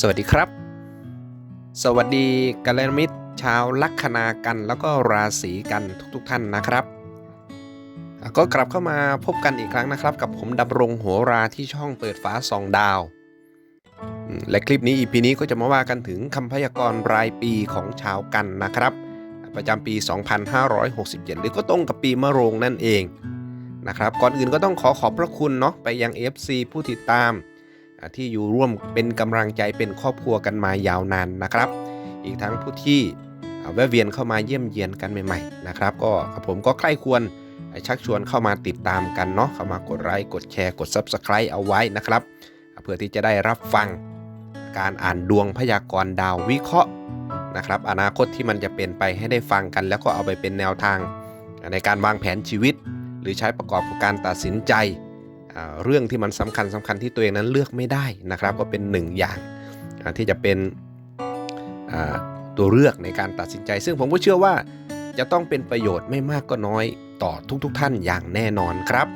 สวัสดีครับ สวัสดีกัลยาณมิตร ชาวลัคนากันแล้วก็ราศีกันทุกๆทท่านนะครับ ก็กลับเข้ามาพบกันอีกครั้งนะครับ กับผมดำรงโหราที่ช่องเปิดฟ้าสองดาว และคลิปนี้อีพีนี้ก็จะมาว่ากันถึงคำพยากรณ์รายปีของชาวกันนะครับ ประจำปี 2567 หรือก็ตรงกับปีมะโรงนั่นเองนะครับ ก่อนอื่นก็ต้องขอขอบพระคุณเนาะไปยัง FC ผู้ติดตาม ที่อยู่ร่วมเป็นกำลังใจเป็นครอบครัวกันมายาวนานนะครับ อีกทั้งผู้ที่แวะเวียนเข้ามาเยี่ยมเยียนกันใหม่ๆนะครับก็ผมก็ใคร่ควรชักชวนเข้ามาติดตามกันเนาะเข้ามากดไลค์กดแชร์กด Subscribe เอาไว้นะครับ เพื่อที่จะได้รับฟังการอ่านดวงพยากรณ์ดาววิเคราะห์นะครับ อนาคตที่มันจะเป็นไปให้ได้ฟังกัน แล้วก็เอาไปเป็นแนวทาง ในการวางแผนชีวิต หรือใช้ประกอบกับการตัดสินใจ เรื่องที่มันสำคัญสำคัญที่ตัวเองนั้นเลือกไม่ได้นะครับ ก็เป็นหนึ่งอย่างที่จะเป็นตัวเลือกในการตัดสินใจ ซึ่งผมก็เชื่อว่าจะต้องเป็นประโยชน์ไม่มากก็น้อยต่อทุกๆทท่านอย่างแน่นอนครับ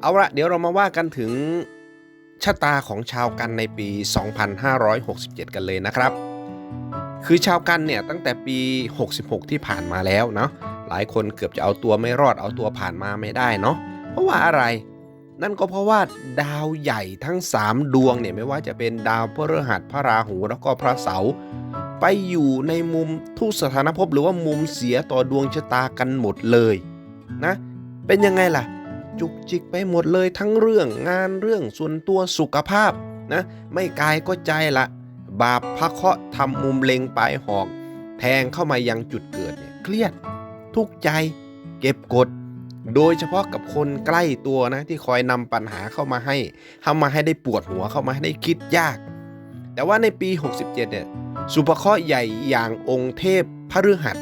เอาละเดี๋ยวเรามาว่ากันถึงชะตาของชาวกันในปี 2567 กันเลยนะครับ คือชาวกันเนี่ยตั้งแต่ปี 66 ที่ผ่านมาแล้วเนาะหลายคนเกือบจะเอาตัวไม่รอดเอาตัวผ่านมาไม่ได้เนาะเพราะว่าอะไร นั่นก็เพราะว่าดาวใหญ่ทั้ง 3 ดวงเนี่ยไม่ว่าจะเป็นดาวพฤหัสพระราหูแล้วก็พระเสาร์ไปอยู่ในมุมทุกสถานภพหรือว่ามุมเสียต่อดวงชะตากันหมดเลยนะเป็นยังไงล่ะ จุกจิกไปหมดเลยทั้งเรื่องงานเรื่องส่วนตัวสุขภาพนะไม่กายก็ใจละ บาปพระเคาะทำมุมเล็งปลายหอก แทงเข้ามายังจุดเกิดเนี่ยเครียด ทุกใจ เก็บกด โดยเฉพาะกับคนใกล้ตัวนะที่คอยนำปัญหาเข้ามาให้เข้ามาให้ได้ปวดหัวเข้ามาให้ได้คิดยาก แต่ว่าในปี 67 เนี่ยสุภเคราะห์ใหญ่อย่างองค์เทพพฤหัส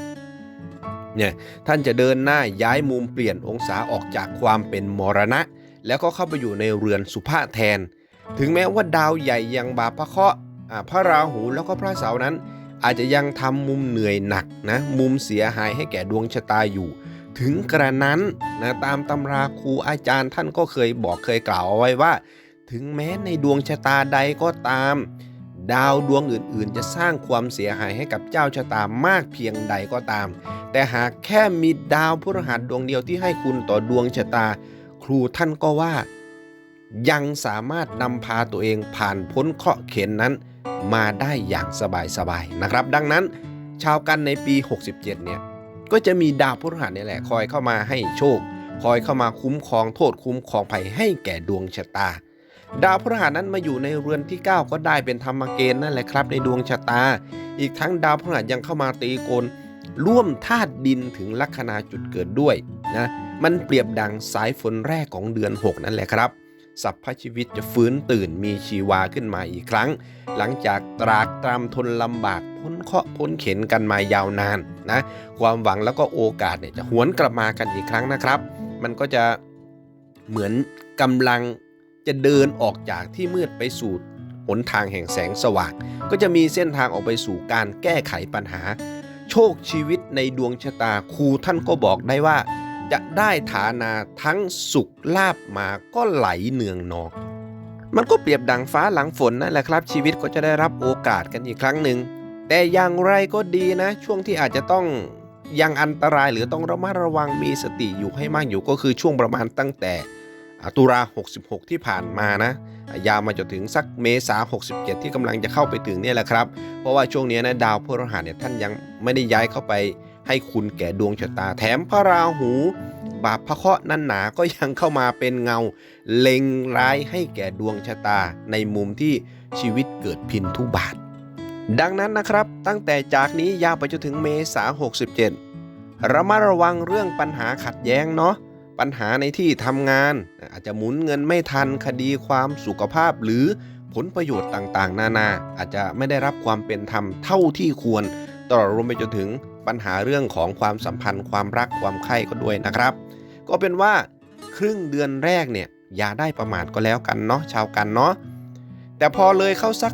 เนี่ยท่านจะเดินหน้าย้ายมุมเปลี่ยนองศาออกจากความเป็นมรณะ แล้วก็เข้าไปอยู่ในเรือนสุภาแทน ถึงแม้ว่าดาวใหญ่อย่างบาปพระเคราะห์พระราหูแล้วก็พระเสาร์นั้น อาจจะยังทำมุมเหนื่อยหนักนะมุมเสียหายให้แก่ดวงชะตาอยู่ ถึงกระนั้นนะตามตำราครูอาจารย์ท่านก็เคยบอกเคยกล่าวเอาไว้ว่า ถึงแม้ในดวงชะตาใดก็ตาม ดาวดวงอื่นๆ จะสร้างความเสียหายให้กับเจ้าชะตามากเพียงใดก็ตาม แต่หากแค่มีดาวพฤหัสดวงเดียวที่ให้คุณต่อดวงชะตา ครูท่านก็ว่า ยังสามารถนำพาตัวเองผ่านพ้นเคราะห์เข็นนั้น มาได้อย่างสบายๆนะครับ ดังนั้น ชาวกันในปี 67 เนี่ย ก็จะมีดาวพฤหัสนี่แหละคอยเข้ามาให้โชค คอยเข้ามาคุ้มครองโทษคุ้มครองภัยให้แก่ดวงชะตา ดาวพฤหัสนั้นมาอยู่ในเรือนที่ 9 ก็ได้เป็นธรรมเกณฑ์นั่นแหละครับในดวงชะตา อีกทั้งดาวพฤหัสยังเข้ามาตีโกนร่วมธาตุดินถึงลัคนาจุดเกิดด้วยนะมันเปรียบดังสายฝนแรกของเดือน 6 นั่นแหละครับสัพพชีวิตจะฟื้นตื่นมีชีวาขึ้นมาอีกครั้ง หลังจากตรากตรำทนลำบากพ้นเคราะห์พ้นเข็นกันมายาวนาน นะ ความหวังแล้วก็โอกาสเนี่ยจะหวนกลับมากันอีกครั้งนะครับ มันก็จะเหมือนกำลังจะเดินออกจากที่มืดไปสู่หนทางแห่งแสงสว่าง ก็จะมีเส้นทางออกไปสู่การแก้ไขปัญหา โชคชีวิตในดวงชะตาครูท่านก็บอกได้ว่า จะได้ฐานาทั้งสุขลาบมาก็ไหลเนืองนองมันก็เปรียบดังฟ้าหลังฝนนั่นแหละครับ ชีวิตก็จะได้รับโอกาสกันอีกครั้งหนึ่ง แต่อย่างไรก็ดีนะ ช่วงที่อาจจะต้องยังอันตรายหรือต้องระมัดระวังมีสติอยู่ให้มากอยู่ก็คือช่วงประมาณตั้งแต่ตุลา66 ที่ผ่านมานะ ยาวมาจนถึงสักเมษา67 ที่กำลังจะเข้าไปถึงเนี่ยแหละครับ เพราะว่าช่วงนี้นะดาวพฤหัสเนี่ยท่านยังไม่ได้ย้ายเข้าไปให้คุณแก่ดวงชะตาแถมพระราหู บาปพระเคราะห์นั่นหนาก็ยังเข้ามาเป็นเงา เล็งร้ายให้แก่ดวงชะตาในมุมที่ชีวิตเกิดพินทุบาท ดังนั้นนะครับตั้งแต่จากนี้ยาวไปจนถึงเมษา67ระมัดระวังเรื่องปัญหาขัดแย้งเนาะปัญหาในที่ทำงาน อาจจะหมุนเงินไม่ทันคดีความสุขภาพหรือผลประโยชน์ต่างๆ นานา อาจจะไม่ได้รับความเป็นธรรมเท่าที่ควร ตลอดรวมไปจนถึงปัญหาเรื่องของความสัมพันธ์ ความรักความใคร่ก็ด้วยนะครับ ก็เป็นว่าครึ่งเดือนแรกเนี่ยอย่าได้ประมาทก็แล้วกันเนาะชาวกันเนาะแต่พอเลยเข้าสัก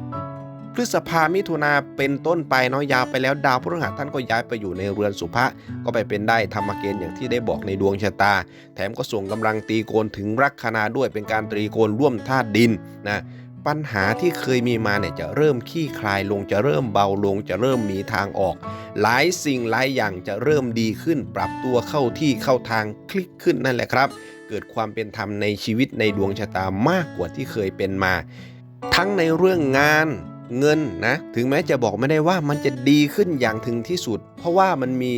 พฤษภามิถุนาเป็นต้นไปเนาะยาวไปแล้วดาวพฤหัสท่านก็ย้ายไปอยู่ในเรือนสุภะก็ไปเป็นได้ธรรมเกณฑ์อย่างที่ได้บอกในดวงชะตา แถมก็ส่งกำลังตีโกนถึงลัคนาด้วยเป็นการตรีโกนร่วมธาตุดินนะปัญหาที่เคยมีมาเนี่ยจะเริ่มคลี่คลายลงจะเริ่มเบาลงจะเริ่มมีทางออก หลายสิ่งหลายอย่างจะเริ่มดีขึ้น ปรับตัวเข้าที่เข้าทางคลิกขึ้นนั่นแหละครับ เกิดความเป็นธรรมในชีวิตในดวงชะตามากกว่าที่เคยเป็นมา ทั้งในเรื่องงาน เงินนะถึงแม้จะบอกไม่ได้ว่ามันจะดีขึ้นอย่างถึงที่สุด เพราะว่ามันมี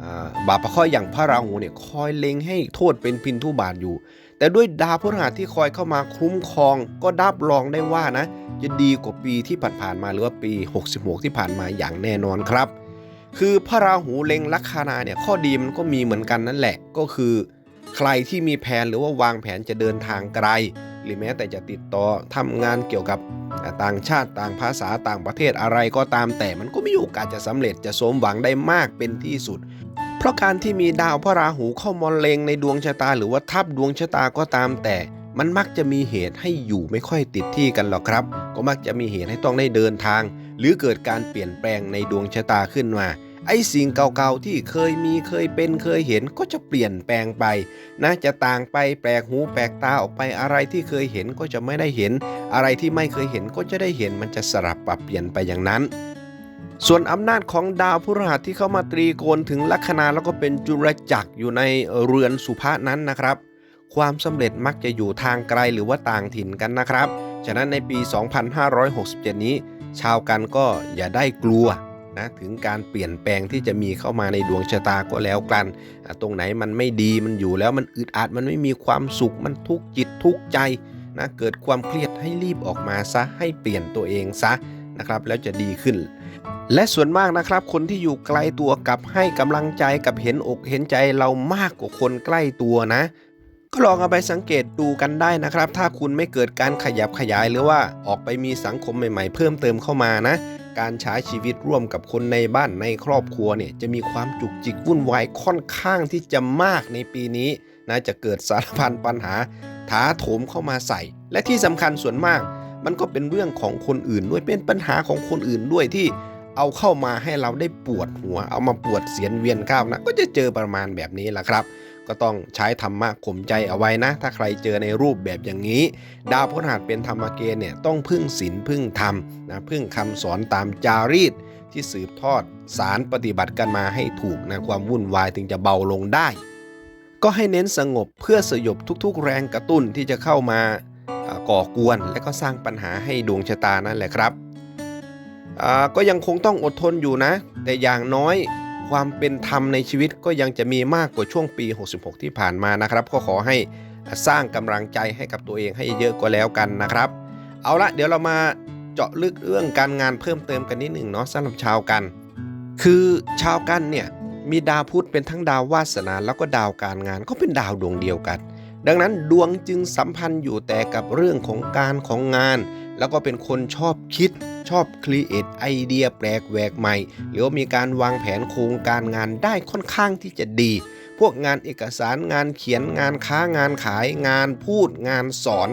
อ่าบาปะข้อยอย่างพระราหูเนี่ยคอยเล็งให้โทษเป็นพินทุบาทอยู่ แต่ด้วยดาวพฤหัสที่คอยเข้ามาคุ้มครอง ก็ดับรองได้ว่านะ จะดีกว่าปีที่ผ่านๆมาหรือว่าปี 66 ที่ผ่านมาอย่างแน่นอนครับ คือพระราหูเล็งลัคนาเนี่ยข้อดีมันก็มีเหมือนกันนั่นแหละก็คือ ใครที่มีแผนหรือว่าวางแผนจะเดินทางไกล หรือแม้แต่จะติดต่อทำงานเกี่ยวกับต่างชาติต่างภาษาต่างประเทศอะไรก็ตามแต่มันก็ไมีโอกาสจะสำเร็จจะสมหวังได้มากเป็นที่สุด เพราะการที่มีดาวพระราหูเข้ามาเลงในดวงชะตา หรือว่าทับดวงชะตาก็ตามแต่มันมักจะมีเหตุให้อยู่ไม่ค่อยติดที่กันหรอกครับ ก็มักจะมีเหตุให้ต้องได้เดินทาง หรือเกิดการเปลี่ยนแปลงในดวงชะตาขึ้นมา ไอ้สิ่งเก่าๆที่เคยมีเคยเป็นเคยเห็นก็จะเปลี่ยนแปลงไปนะจะต่างไปแปลกหูแปลกตาออกไปอะไรที่เคยเห็นก็จะไม่ได้เห็น อะไรที่ไม่เคยเห็นก็จะได้เห็นมันจะสลับปรับเปลี่ยนไปอย่างนั้นส่วนอำนาจของดาวพฤหัสที่เข้ามาตรีโกณถึงลัคนาแล้วก็เป็นจุลจักรอยู่ในเรือนสุภาษนั้นนะครับ ความสำเร็จมักจะอยู่ทางไกลหรือว่าต่างถิ่นกันนะครับ ฉะนั้นในปี 2567 นี้ ชาวกันก็อย่าได้กลัว นะถึงการเปลี่ยนแปลงที่จะมีเข้ามาในดวงชะตาก็แล้วกันอะตรงไหนมันไม่ดีมันอยู่แล้วมันอึดอัดมันไม่มีความสุขมันทุกข์จิตทุกข์ใจนะเกิดความเครียดให้รีบออกมาซะให้เปลี่ยนตัวเองซะนะครับแล้วจะดีขึ้น และส่วนมากนะครับคนที่อยู่ไกลตัวกลับให้กำลังใจกับเห็นอกเห็นใจเรามากกว่าคนใกล้ตัวนะ ก็ลองเอาไปสังเกตดูกันได้นะครับ ถ้าคุณไม่เกิดการขยับขยายหรือว่าออกไปมีสังคมใหม่ ๆ เพิ่มเติมเข้ามานะ การใช้ชีวิตร่วมกับคนในบ้านในครอบครัวเนี่ยจะมีความจุกจิกวุ่นวายค่อนข้างที่จะมากในปีนี้นะจะเกิดสารพันปัญหาถาโถมเข้ามาใส่ และที่สำคัญส่วนมาก มันก็เป็นเรื่องของคนอื่นด้วยเป็นปัญหาของคนอื่นด้วยที่เอาเข้ามาให้เราได้ปวดหัว เอามาปวดเสียนเวียนข้าวนะก็จะเจอประมาณแบบนี้แหละครับ ก็ต้องใช้ธรรมะข่มใจเอาไว้นะ ถ้าใครเจอในรูปแบบอย่างนี้ ดาวพฤหัสเป็นธรรมเกณฑ์เนี่ยต้องพึ่งศีลพึ่งธรรมนะพึ่งคำสอนตามจารีตที่สืบทอดสารปฏิบัติกันมาให้ถูกนะความวุ่นวายถึงจะเบาลงได้ ก็ให้เน้นสงบเพื่อสยบทุกๆ แรงกระตุ้นที่จะเข้ามาอ่าก่อกวน และก็สร้างปัญหาให้ดวงชะตานั่นแหละครับอ่าก็ยังคงต้องอดทนอยู่นะ แต่อย่างน้อย ความเป็นธรรมในชีวิตก็ยังจะมีมากกว่าช่วงปี 66 ที่ผ่านมานะครับ ก็ขอให้สร้างกำลังใจให้กับตัวเองให้เยอะก็แล้วกันนะครับ เอาละเดี๋ยวเรามาเจาะลึกเรื่องการงานเพิ่มเติมกันนิดหนึ่งเนาะสำหรับชาวกัน คือชาวกันเนี่ยมีดาวพุธเป็นทั้งดาววาสนาแล้วก็ดาวการงานก็เป็นดาวดวงเดียวกัน ดังนั้นดวงจึงสัมพันธ์อยู่แต่กับเรื่องของการของงาน แล้วก็เป็นคนชอบคิดชอบครีเอทไอเดียแปลกแหวกใหม่ หรือว่ามีการวางแผนโครงการงานได้ค่อนข้างที่จะดี พวกงานเอกสารงานเขียนงานค้างานขาย งานพูดงานสอน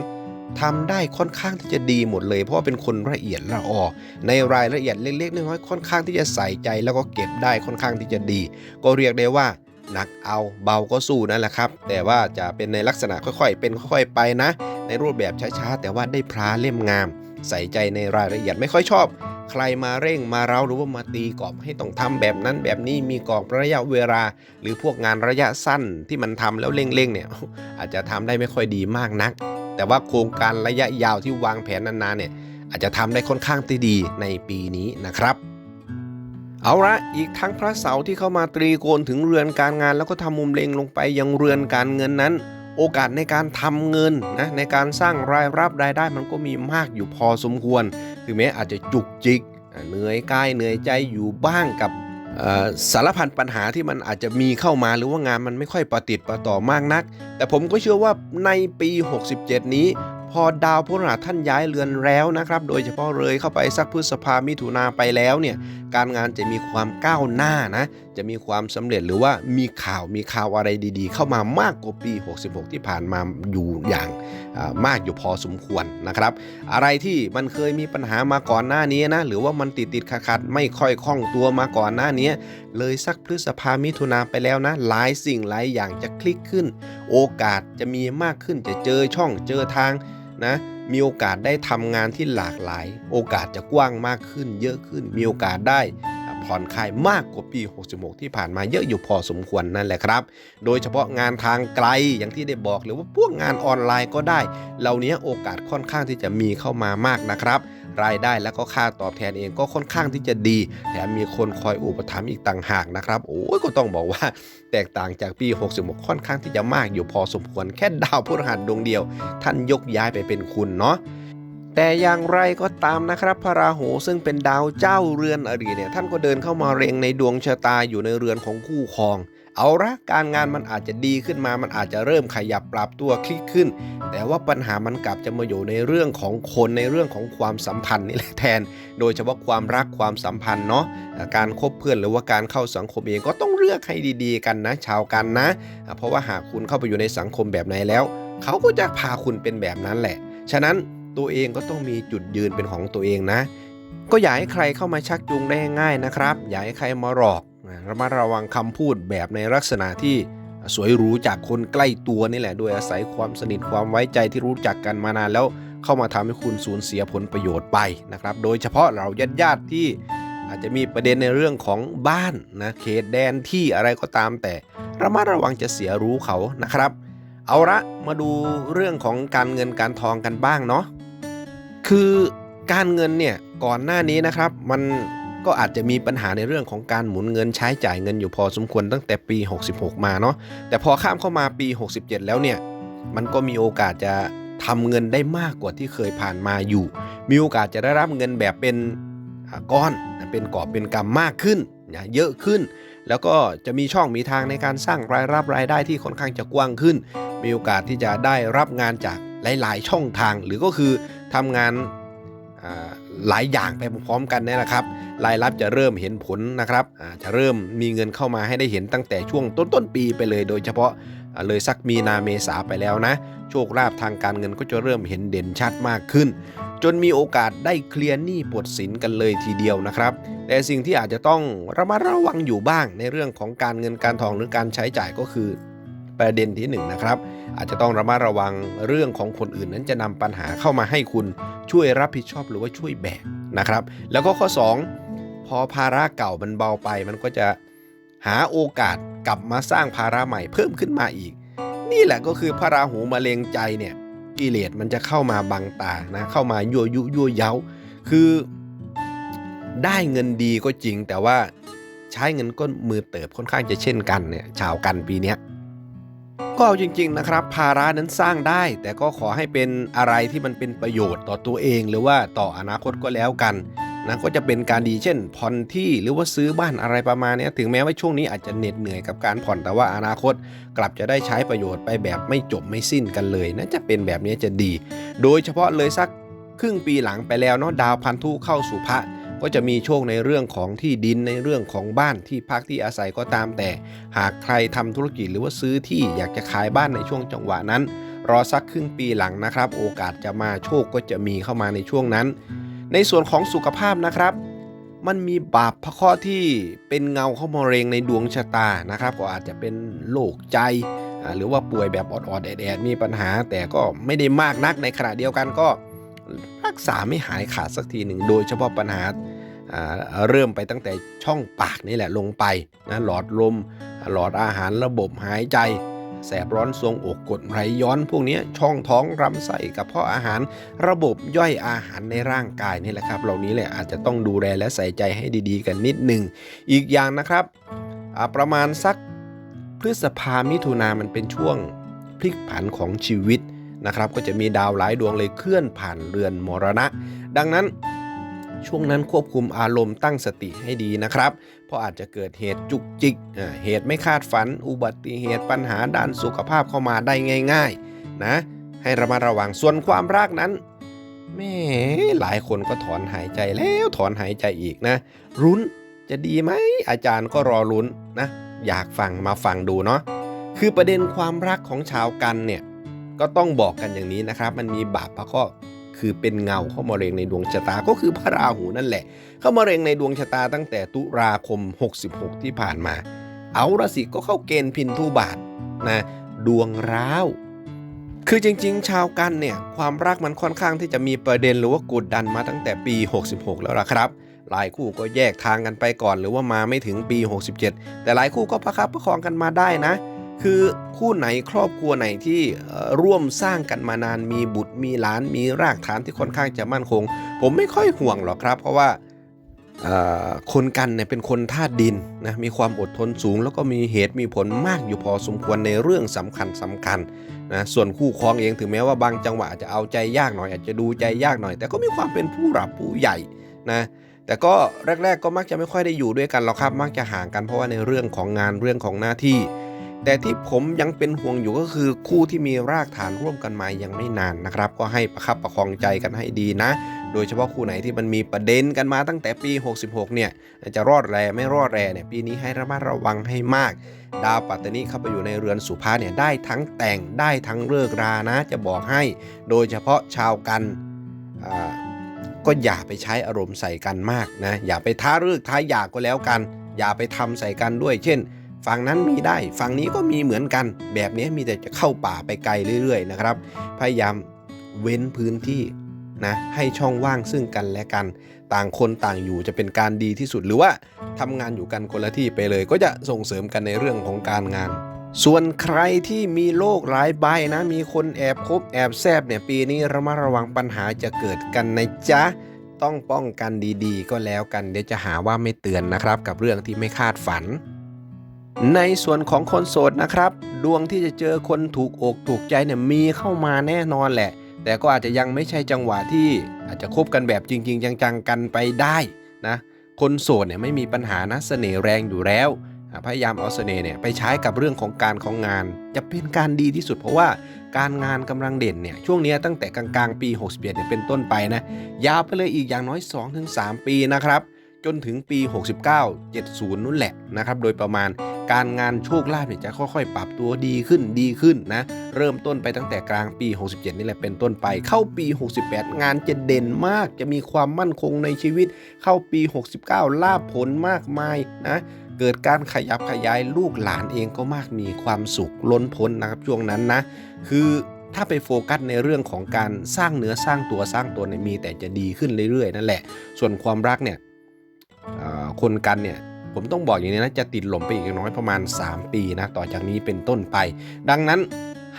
ทำได้ค่อนข้างที่จะดีหมดเลย เพราะเป็นคนละเอียดละออในรายละเอียดเล็กๆน้อยๆค่อนข้างที่จะใส่ใจแล้วก็เก็บได้ค่อนข้างที่จะดี ก็เรียกได้ว่า หนักเอาเบาก็สู้นั่นแหละครับ แต่ว่าจะเป็นในลักษณะค่อยๆ เป็นค่อยๆไปนะ ในรูปแบบช้าๆ แต่ว่าได้พราเล่มงาม ใส่ใจในรายละเอียดไม่ค่อยชอบ ใครมาเร่งมาเร้าหรือว่ามาตีกรอบให้ต้องทำแบบนั้นแบบนี้มีกรอบระยะเวลา หรือพวกงานระยะสั้นที่มันทำแล้วเร่งๆเนี่ยอาจจะทำได้ไม่ค่อยดีมากนัก แต่ว่าโครงการระยะยาวที่วางแผนนานๆเนี่ยอาจจะทำได้ค่อนข้างที่ดีในปีนี้นะครับ เอาละอีกทั้งพระเสาร์ที่เข้ามาตรีโกณถึงเรือนการงาน แล้วก็ทำมุมเล็งลงไปยังเรือนการเงินนั้น โอกาสในการทำเงินนะในการสร้างรายรับรายได้มันก็มีมากอยู่พอสมควร ถึงแม้อาจจะจุกจิก เหนื่อยกายเหนื่อยใจอยู่บ้างกับสารพันปัญหาที่มันอาจจะมีเข้ามาหรือว่างานมันไม่ค่อยประติดประต่อมากนัก แต่ผมก็เชื่อว่าในปี 67 นี้ พอดาวพฤหัสท่านย้ายเรือนแล้วนะครับ โดยเฉพาะเลยเข้าไปสักพฤษภามิถุนาไปแล้วเนี่ยการงานจะมีความก้าวหน้านะ จะมีความสำเร็จหรือว่ามีข่าวมีข่าวอะไรดีๆ เข้ามามากกว่าปี 66 ที่ผ่านมาอยู่อย่างมากอยู่พอสมควรนะครับ อะไรที่มันเคยมีปัญหามาก่อนหน้านี้นะ หรือว่ามันติดติดขัดขัดๆไม่ค่อยคล่องตัวมาก่อนหน้านี้เลยสักพฤษภามิถุนาไปแล้วนะ หลายสิ่งหลายอย่างจะคลิกขึ้น โอกาสจะมีมากขึ้นจะเจอช่องเจอทางนะ มีโอกาสได้ทำงานที่หลากหลาย โอกาสจะกว้างมากขึ้นเยอะขึ้น มีโอกาสได้ ผ่อนคลายมากกว่าปี 66 ที่ผ่านมาเยอะอยู่พอสมควรนั่นแหละครับ โดยเฉพาะงานทางไกลอย่างที่ได้บอกหรือว่าพวกงานออนไลน์ก็ได้ เหล่านี้โอกาสค่อนข้างที่จะมีเข้ามามากนะครับรายได้และก็ค่าตอบแทนเองก็ค่อนข้างที่จะดี แถมมีคนคอยอุปถัมภ์อีกต่างหากนะครับ โอ้ยก็ต้องบอกว่า แตกต่างจากปี 66 ค่อนข้างที่จะมากอยู่พอสมควรแค่ดาวพฤหัสดวงเดียว ท่านยกย้ายไปเป็นคุณเนาะ แต่อย่างไรก็ตามนะครับพระราหูซึ่งเป็นดาวเจ้าเรือนอริเนี่ยท่านก็เดินเข้ามาเร็งในดวงชะตาอยู่ในเรือนของคู่ครอง เอาละการงานมันอาจจะดีขึ้นมา มันอาจจะเริ่มขยับปรับตัวคลิกขึ้น แต่ว่าปัญหามันกลับจะมาอยู่ในเรื่องของคนในเรื่องของความสัมพันธ์นี่แหละแทน โดยเฉพาะความรักความสัมพันธ์เนาะการคบเพื่อนหรือว่าการเข้าสังคมเองก็ต้องเลือกให้ดีๆ กันนะ ชาวกันนะ เพราะว่าหากคุณเข้าไปอยู่ในสังคมแบบไหนแล้ว เขาก็จะพาคุณเป็นแบบนั้นแหละ ฉะนั้น ตัวเองก็ต้องมีจุดยืนเป็นของตัวเองนะ ก็อย่าให้ใครเข้ามาชักจูงได้ง่ายๆนะครับ อย่าให้ใครมาหลอกนะระมัดระวังคำพูดแบบในลักษณะที่สวยหรูจากคนใกล้ตัวนี่แหละโดยอาศัยความสนิทความไว้ใจที่รู้จักกันมานานแล้วเข้ามาทำให้คุณสูญเสียผลประโยชน์ไปนะครับ โดยเฉพาะเราญาติญาติๆที่อาจจะมีประเด็นในเรื่องของบ้านนะเขตแดนที่อะไรก็ตามแต่ระมัดระวังจะเสียรู้เขานะครับ เอาละมาดูเรื่องของการเงินการทองกันบ้างเนาะ คือการเงินเนี่ยก่อนหน้านี้นะครับ มันก็อาจจะมีปัญหาในเรื่องของการหมุนเงินใช้จ่ายเงินอยู่พอสมควรตั้งแต่ปี 66 มาเนาะแต่พอข้ามเข้ามาปี 67 แล้วเนี่ยมันก็มีโอกาสจะทำเงินได้มากกว่าที่เคยผ่านมาอยู่ มีโอกาสจะได้รับเงินแบบเป็นก้อนเป็นกอบเป็นกำมากขึ้นนะเยอะขึ้น แล้วก็จะมีช่องมีทางในการสร้างรายรับรายได้ที่ค่อนข้างจะกว้างขึ้น มีโอกาสที่จะได้รับงานจาก หลาย ๆ ช่องทางหรือก็คือทำงานหลายอย่างไปพร้อมกันนี่แหละครับรายรับจะเริ่มเห็นผลนะครับจะเริ่มมีเงินเข้ามาให้ได้เห็นตั้งแต่ช่วงต้นต้นๆปีไปเลย โดยเฉพาะเลยสักมีนาเมษาไปแล้วนะ โชคลาภทางการเงินก็จะเริ่มเห็นเด่นชัดมากขึ้น จนมีโอกาสได้เคลียร์หนี้ปลดสินกันเลยทีเดียวนะครับ แต่สิ่งที่อาจจะต้องระมัดระวังอยู่บ้างในเรื่องของการเงินการทองหรือการใช้จ่ายก็คือ ประเด็นที่หนึ่งนะครับ อาจจะต้องระมัดระวังเรื่องของคนอื่นนั้นจะนำปัญหาเข้ามาให้คุณช่วยรับผิดชอบหรือว่าช่วยแบกนะครับ แล้วก็ข้อ 2 พอภาระเก่ามันเบาไป มันก็จะหาโอกาสกลับมาสร้างภาระใหม่เพิ่มขึ้นมาอีก นี่แหละก็คือพระราหูมาเลงใจเนี่ยกิเลสมันจะเข้ามาบังตานะเข้ามายั่วยุยั่วเย้า คือได้เงินดีก็จริงแต่ว่าใช้เงินก็มือเติบค่อนข้างจะเช่นกันเนี่ยชาวกันปีเนี้ย ก็เอาจริง ๆนะครับ ภาระนั้นสร้างได้ แต่ก็ขอให้เป็นอะไรที่มันเป็นประโยชน์ต่อตัวเอง หรือว่าต่ออนาคตก็แล้วกันนะก็จะเป็นการดีเช่นผ่อนที่หรือว่าซื้อบ้านอะไรประมาณนี้ถึงแม้ว่าช่วงนี้อาจจะเหน็ดเหนื่อยกับการผ่อนแต่ว่าอนาคตกลับจะได้ใช้ประโยชน์ไปแบบไม่จบไม่สิ้นกันเลยนะจะเป็นแบบนี้จะดี โดยเฉพาะเลยสักครึ่งปีหลังไปแล้วเนาะดาวพันธุเข้าสู่พระ ก็จะมีโชคในเรื่องของที่ดินในเรื่องของบ้านที่พักที่อาศัยก็ตามแต่ หากใครทำธุรกิจหรือว่าซื้อที่อยากจะขายบ้านในช่วงจังหวะนั้น รอสักครึ่งปีหลังนะครับ โอกาสจะมาโชคก็จะมีเข้ามาในช่วงนั้น ในส่วนของสุขภาพนะครับมันมีบาปพระเคราะห์ที่เป็นเงาเข้ามาเรงในดวงชะตานะครับ ก็อาจจะเป็นโรคใจหรือว่าป่วยแบบออดๆแอดๆมีปัญหา แต่ก็ไม่ได้มากนักในขณะเดียวกันก็ รักษาไม่หายขาดสักทีหนึ่ง โดยเฉพาะปัญหาเริ่มไปตั้งแต่ช่องปากนี่แหละลงไปนะหลอดลม หลอดอาหารระบบหายใจ แสบร้อนทรงอกกดไหลย้อน พวกนี้ช่องท้องลำไส้กับเพาะอาหารระบบย่อยอาหารในร่างกายนี่แหละครับ เหล่านี้แหละอาจจะต้องดูแลและใส่ใจให้ดีๆ กันนิดหนึ่งอีกอย่างนะครับประมาณสักพฤษภามิถุนามันเป็นช่วงพลิกผันของชีวิต นะครับก็จะมีดาวหลายดวงเลยเคลื่อนผ่านเรือนมรณะ ดังนั้นช่วงนั้นควบคุมอารมณ์ตั้งสติให้ดีนะครับ เพราะอาจจะเกิดเหตุจุกจิก เหตุไม่คาดฝัน อุบัติเหตุปัญหาด้านสุขภาพเข้ามาได้ง่ายๆนะให้ระมัดระวังส่วนความรักนั้นแม่หลายคนก็ถอนหายใจแล้วถอนหายใจอีกนะรุ้นจะดีไหมอาจารย์ก็รอลุ้นนะอยากฟังมาฟังดูเนาะคือประเด็นความรักของชาวกันเนี่ย ก็ต้องบอกกันอย่างนี้นะครับ มันมีบาปพระเคราะห์คือเป็นเงาเข้ามาเร็งในดวงชะตาก็คือพระราหูนั่นแหละ เข้ามาเร็งในดวงชะตาตั้งแต่ตุลาคม 66 ที่ผ่านมา เอาละสิก็เข้าเกณฑ์พินทุบาทนะดวงร้าวคือจริงๆ ชาวกันเนี่ยความรักมันค่อนข้างที่จะมีประเด็นหรือว่ากดดันมาตั้งแต่ปี 66 แล้วล่ะครับหลายคู่ก็แยกทางกันไปก่อนหรือว่ามาไม่ถึงปี 67 แต่หลายคู่ก็ประคับประคองกันมาได้นะ คือคู่ไหนครอบครัวไหนที่ร่วมสร้างกันมานานมีบุตรมีหลานมีรากฐานที่ค่อนข้างจะมั่นคง ผมไม่ค่อยห่วงหรอกครับ เพราะว่าคนกันเนี่ยเป็นคนธาตุดินนะมีความอดทนสูง แล้วก็มีเหตุมีผลมากอยู่พอสมควรในเรื่องสำคัญสำคัญนะส่วนคู่ครองเองถึงแม้ว่าบางจังหวะอาจจะเอาใจยากหน่อยอาจจะดูใจยากหน่อย แต่ก็มีความเป็นผู้หลับผู้ใหญ่นะแต่ก็แรก ๆ ก็มักจะไม่ค่อยได้อยู่ด้วยกันหรอกครับมักจะห่างกันเพราะว่าในเรื่องของงานเรื่องของหน้าที่ แต่ที่ผมยังเป็นห่วงอยู่ก็คือคู่ที่มีรากฐานร่วมกันมายังไม่นานนะครับ ก็ให้ประคับประคองใจกันให้ดีนะ โดยเฉพาะคู่ไหนที่มันมีประเด็นกันมาตั้งแต่ปี 66 เนี่ยจะรอดแรไม่รอดแรเนี่ยปีนี้ให้ระมัดระวังให้มาก ดาวปัตตานีเข้าไปอยู่ในเรือนสุภาเนี่ยได้ทั้งแต่งได้ทั้งเลิกรานะ จะบอกให้ โดยเฉพาะชาวกันก็อย่าไปใช้อารมณ์ใส่กันมากนะอย่าไปท้าเลิกท้าหยาก็แล้วกัน อย่าไปทำใส่กันด้วย เช่น ฝั่งนั้นมีได้ ฝั่งนี้ก็มีเหมือนกัน แบบนี้มีแต่จะเข้าป่าไปไกลเรื่อย ๆ นะครับ พยายามเว้นพื้นที่นะให้ช่องว่างซึ่งกันและกัน ต่างคนต่างอยู่จะเป็นการดีที่สุดหรือว่าทำงานอยู่กันคนละที่ไปเลย ก็จะส่งเสริมกันในเรื่องของการงาน ส่วนใครที่มีโรคหลายใบนะมีคนแอบคบแอบแซบเนี่ยปีนี้ระมัดระวังปัญหาจะเกิดกันนะจ๊ะต้องป้องกันดีๆ ก็แล้วกันเดี๋ยวจะหาว่าไม่เตือนนะครับ กับเรื่องที่ไม่คาดฝัน ในส่วนของคนโสดนะครับ ดวงที่จะเจอคนถูกอกถูกใจเนี่ยมีเข้ามาแน่นอนแหละ แต่ก็อาจจะยังไม่ใช่จังหวะที่อาจจะคบกันแบบจริง ๆ จังๆกันไปได้นะคนโสดเนี่ยไม่มีปัญหานะเสน่ห์แรงอยู่แล้ว พยายามเอาเสน่ห์เนี่ยไปใช้กับเรื่องของการของงาน จะเป็นการดีที่สุดเพราะว่าการงานกำลังเด่นเนี่ยช่วงนี้ตั้งแต่กลางๆปี 61เนี่ยเป็นต้นไปนะยาวไปเลยอีกอย่างน้อย 2-3 ปีนะครับจนถึงปี 69 70นู่นแหละนะครับโดยประมาณ การงานโชคลาภเนี่ยจะค่อยๆ ปรับตัวดีขึ้นดีขึ้นนะเริ่มต้นไปตั้งแต่กลางปี 67 นี่แหละเป็นต้นไปเข้าปี 68 งานจะเด่นมากจะมีความมั่นคงในชีวิต เข้าปี 69 ลาภผลมากมายนะเกิดการขยับขยายลูกหลานเองก็มากมีความสุขล้นพ้นนะครับช่วงนั้นนะ คือถ้าไปโฟกัสในเรื่องของการสร้างเนื้อสร้างตัวสร้างตัวเนี่ยมีแต่จะดีขึ้นเรื่อยๆ นั่นแหละ ส่วนความรักเนี่ยคนกันเนี่ย ผมต้องบอกอย่างนี้นะจะติดหล่มไปอีกน้อยประมาณ 3 ปีนะต่อจากนี้เป็นต้นไป ดังนั้น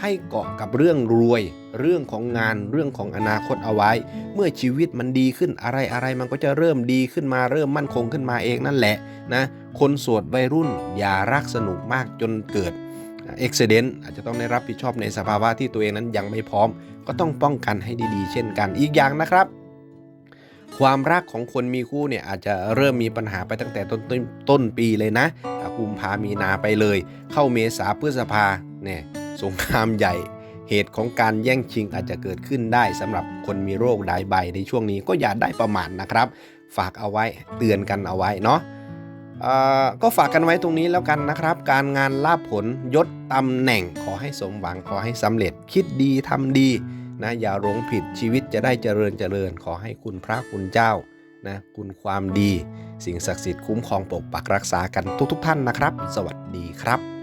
ให้เกาะกับเรื่องรวย เรื่องของงานเรื่องของอนาคตเอาไว้ เมื่อชีวิตมันดีขึ้นอะไรอะไรมันก็จะเริ่มดีขึ้นมาเริ่มมั่นคงขึ้นมาเองนั่นแหละนะคนโสดวัยรุ่นอย่ารักสนุกมากจนเกิดเอ็กซิเดนต์อาจจะต้องได้รับผิดชอบในสภาวะที่ตัวเองนั้นยังไม่พร้อม ก็ต้องป้องกันให้ดีๆ เช่นกันอีกอย่างนะครับ ความรักของคนมีคู่เนี่ยอาจจะเริ่มมีปัญหาไปตั้งแต่ต้นต้นต้นปีเลยนะกุมภามีนาไปเลย เข้าเมษาพฤษภาเนี่ยสงครามใหญ่เหตุของการแย่งชิงอาจจะเกิดขึ้นได้สำหรับคนมีโรคหลายใบในช่วงนี้ก็อย่าได้ประมาทนะครับ ฝากเอาไว้เตือนกันเอาไว้เนาะก็ฝากกันไว้ตรงนี้แล้วกันนะครับ การงานลาภผลยศตำแหน่งขอให้สมหวังขอให้สำเร็จคิดดีทำดี นะอย่าหลงผิดชีวิตจะได้เจริญเจริญ ขอให้คุณพระคุณเจ้านะคุณความดี สิ่งศักดิ์สิทธิ์คุ้มครองปกปักรักษากันทุกๆทท่านนะครับ สวัสดีครับ